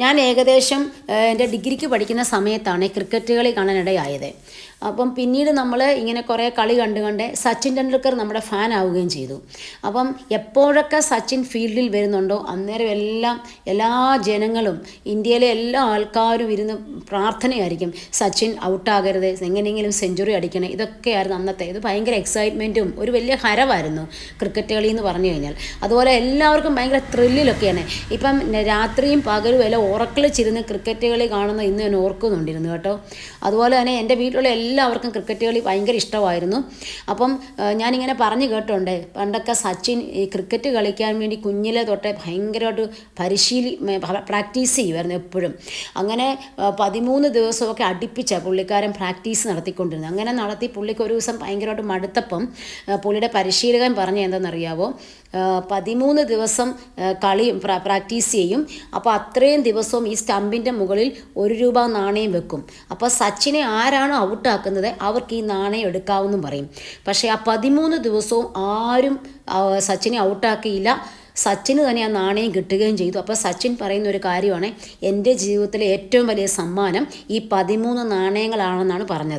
ഞാൻ ഏകദേശം എന്റെ ഡിഗ്രിക്ക് പഠിക്കുന്ന സമയത്താണ് ക്രിക്കറ്റ് കളി കാണാനിടയായത്. അപ്പം പിന്നീട് നമ്മൾ ഇങ്ങനെ കുറേ കളി കണ്ട് കണ്ട് സച്ചിൻ ടെണ്ടുൽക്കർ നമ്മുടെ ഫാൻ ആവുകയും ചെയ്തു. അപ്പം എപ്പോഴൊക്കെ സച്ചിൻ ഫീൽഡിൽ വരുന്നുണ്ടോ അന്നേരം എല്ലാം എല്ലാ ജനങ്ങളും ഇന്ത്യയിലെ എല്ലാ ആൾക്കാരും ഇരുന്ന് പ്രാർത്ഥനയായിരിക്കും. സച്ചിൻ ഔട്ടാകരുത് എങ്ങനെയെങ്കിലും സെഞ്ചുറി അടിക്കണം ഇതൊക്കെയായിരുന്നു അന്നത്തെ. ഇത് ഭയങ്കര എക്സൈറ്റ്മെന്റും ഒരു വലിയ ഹരവായിരുന്നു ക്രിക്കറ്റ് കളി എന്ന് പറഞ്ഞു കഴിഞ്ഞാൽ. അതുപോലെ എല്ലാവർക്കും ഭയങ്കര ത്രില്ലിലൊക്കെയാണ് ഇപ്പം രാത്രിയും പകലും എല്ലാം ഉറക്കളിച്ചിരുന്ന് ക്രിക്കറ്റ് കളി കാണുന്ന ഇന്ന് ഞാൻ ഓർക്കുന്നുണ്ടിരുന്നു കേട്ടോ. അതുപോലെ തന്നെ എന്റെ വീട്ടിലുള്ള എല്ലാവർക്കും ക്രിക്കറ്റ് കളി ഭയങ്കര ഇഷ്ടമായിരുന്നു. അപ്പം ഞാനിങ്ങനെ പറഞ്ഞു കേട്ടുണ്ട് പണ്ടൊക്കെ സച്ചിൻ ഈ ക്രിക്കറ്റ് കളിക്കാൻ വേണ്ടി കുഞ്ഞിലെ തൊട്ടേ ഭയങ്കരമായിട്ട് പരിശീലി പ്രാക്ടീസ് ചെയ്യുമായിരുന്നു എപ്പോഴും. അങ്ങനെ ആ, പതിമൂന്ന് ദിവസമൊക്കെ അടുപ്പിച്ച പുള്ളിക്കാരൻ പ്രാക്ടീസ് നടത്തിക്കൊണ്ടിരുന്നത്. അങ്ങനെ നടത്തി പുള്ളിക്ക് ഒരു ദിവസം ഭയങ്കരമായിട്ട് മടുത്തപ്പം പുള്ളിയുടെ പരിശീലകൻ പറഞ്ഞ എന്താണെന്നറിയാവോ? പതിമൂന്ന് ദിവസം കളിയും കളി പ്രാക്ടീസ് ചെയ്യും. അപ്പോൾ അത്രയും ദിവസവും ഈ സ്റ്റമ്പിന്റെ മുകളിൽ ഒരു രൂപ നാണയം വെക്കും. അപ്പോൾ സച്ചിനെ ആരാണോ ഔട്ടാക്കുന്നത് അവർക്ക് ഈ നാണയം എടുക്കാവുന്നും പറയും. പക്ഷേ ആ പതിമൂന്ന് ദിവസവും ആരും സച്ചിനെ ഔട്ടാക്കിയില്ല. സച്ചിന് തന്നെ ആ നാണയം കിട്ടുകയും ചെയ്തു. അപ്പോൾ സച്ചിൻ പറയുന്ന ഒരു കാര്യമാണ് എന്റെ ജീവിതത്തിലെ ഏറ്റവും വലിയ സമ്മാനം ഈ പതിമൂന്ന് നാണയങ്ങളാണെന്നാണ് പറഞ്ഞത്.